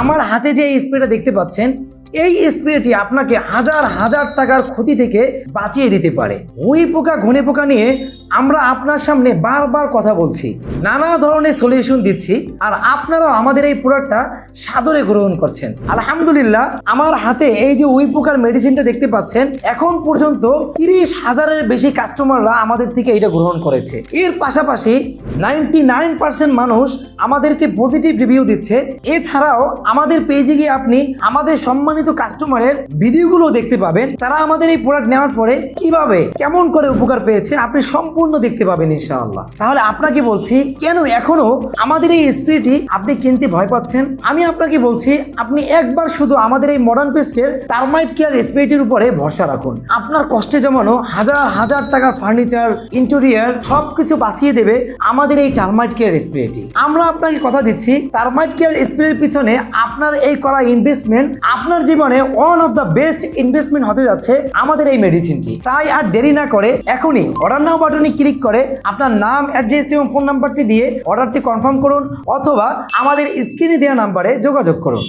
আমার হাতে যে এই স্প্রেটা দেখতে পাচ্ছেন, এই স্প্রেটি আপনাকে হাজার হাজার টাকার ক্ষতি থেকে বাঁচিয়ে দিতে পারে। ওই পোকা, ঘনে পোকা নিয়ে আমরা আপনার সামনে বারবার কথা বলছি, নানা ধরনের সলিউশন দিচ্ছি, আর আপনারাও আমাদের এই প্রোডাক্টটা সাদরে গ্রহণ করছেন। আলহামদুলিল্লাহ, আমার হাতে এই যে উই পোকার মেডিসিনটা দেখতে পাচ্ছেন, এখন পর্যন্ত তিরিশ হাজারের বেশি কাস্টমাররা আমাদের থেকে এটা গ্রহণ করেছে। এর পাশাপাশি নাইনটি নাইন পার্সেন্ট মানুষ আমাদেরকে পজিটিভ রিভিউ দিচ্ছে। এছাড়াও আমাদের পেজে গিয়ে আপনি আমাদের সম্মানিত কাস্টমারের ভিডিওগুলো দেখতে পাবেন। তারা আমাদের এই প্রোডাক্ট নেওয়ার পরে কীভাবে, কেমন করে উপকার পেয়েছে, আপনি সম্পূর্ণ দেখতে পাবেন ইনশাআল্লাহ। তাহলে আপনাকে বলছি, কেন এখনও আমাদের এই স্প্রেটি আপনি কিনতে ভয় পাচ্ছেন? আমি আপনাকে বলছি, আপনি একবার শুধু আমাদের এই মডার্ন পেস্টের টার্মাইট কেয়ার স্প্রেটির উপরে ভরসা রাখুন। আপনার কষ্টে জমানো হাজার হাজার টাকার ফার্নিচার ইন্টেরিয়ার সবকিছু বাঁচিয়ে দেবে আমাদের এই টার্মাইট কেয়ার স্প্রেটি। আমরা আপনাকে কথা দিচ্ছি টার্মাইট কেয়ার স্প্রের পিছনে আপনার এই করা ইনভেস্টমেন্ট আপনার জীবনে one of the best investment হতে যাচ্ছে আমাদের এই মেডিসিনটি তাই আর দেরি না করে এখনই অর্ডার নাও বাটনে ক্লিক করে আপনার নাম অ্যাড্রেস এবং ফোন নাম্বারটি দিয়ে অর্ডারটি কনফার্ম করুন অথবা আমাদের স্ক্রিনে দেওয়া নাম্বারে যোগাযোগ করুন।